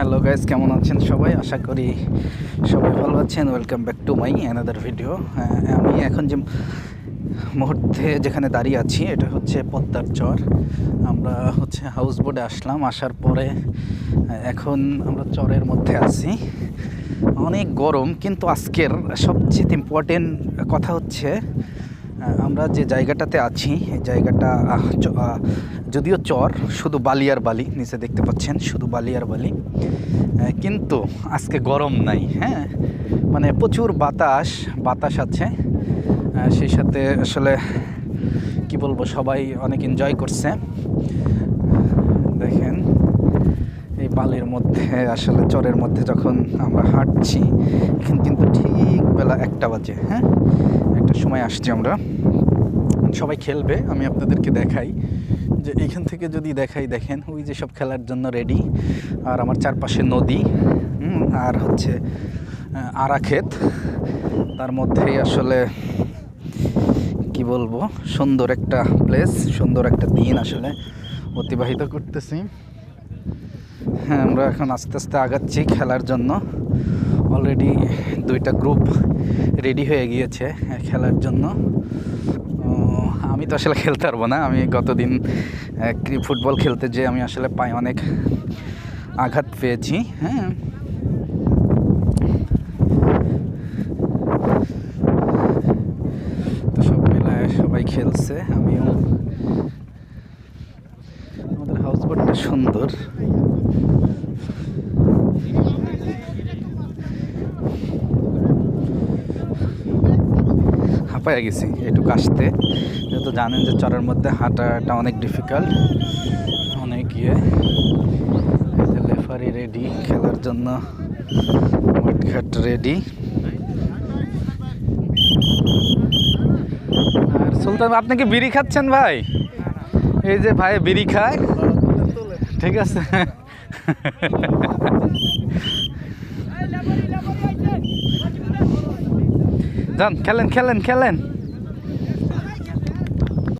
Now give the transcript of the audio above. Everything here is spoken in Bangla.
হ্যালো গাইজ কেমন আছেন সবাই? আশা করি সবাই ভালো আছেন। Welcome back to my another video আমি এখন যে মুহূর্তে যেখানে দাঁড়িয়ে আছি, এটা হচ্ছে পদ্মার চর। আমরা হচ্ছে হাউস বোর্ডে আসলাম, আসার পরে এখন আমরা চরের মধ্যে আছি। অনেক গরম, কিন্তু আজকের সবচেয়ে ইম্পর্টেন্ট কথা হচ্ছে আমরা যে জায়গাটাতে আছি এই জায়গাটা যদিও চর, শুধু বালি আর বালি, নিচে দেখতে পাচ্ছেন, শুধু বালি। আর বালি কিন্তু আজকে গরম নাই হ্যাঁ? মানে প্রচুর বাতাস বাতাস আছে। সেই সাথে আসলে, কি বলব, সবাই অনেক এনজয় করছে। দেখেন, এই বালির মধ্যে, আসলে চরের মধ্যে যখন আমরা হাঁটছি, এখন কিন্তু ঠিক বেলা একটা বাজে হ্যাঁ? একটা সময় আসছি আমরা। সবাই খেলবে, আমি আপনাদেরকে দেখাই। যে এইখান থেকে যদি দেখাই, দেখেন, ওই যে সব খেলার জন্য রেডি আর আমার চারপাশে নদী আর হচ্ছে আরা ক্ষেত। তার মধ্যেই আসলে, কি বলব, সুন্দর একটা প্লেস সুন্দর একটা দিন আসলে অতিবাহিত করতেছি। হ্যাঁ আমরা এখন আস্তে আস্তে আগাচ্ছি খেলার জন্য। অলরেডি দুইটা গ্রুপ রেডি হয়ে গিয়েছে খেলার জন্য। আমি তো আসলে খেলতে পারব না। আমি গতদিন ফুটবল খেলতে যেয়ে আমি আসলে পায়ে অনেক আঘাত পেয়েছি হ্যাঁ। তো সব মিলায় সবাই খেলছে, আমিও। আমাদের হাউস বোটটা সুন্দর। হাঁপায় গেছি এটুকু আসতে যেহেতু জানেন যে চরের মধ্যে হাঁটাটা অনেক ডিফিকাল্ট অনেক ইয়ে। লেফারি রেডি খেলার জন্য মাঠঘাট রেডি আর সুলতান, আপনি কি বিড়ি খাচ্ছেন ভাই? এই যে ভাই বিড়ি খায়। ঠিক আছে। যান, খেলেন খেলেন খেলেন।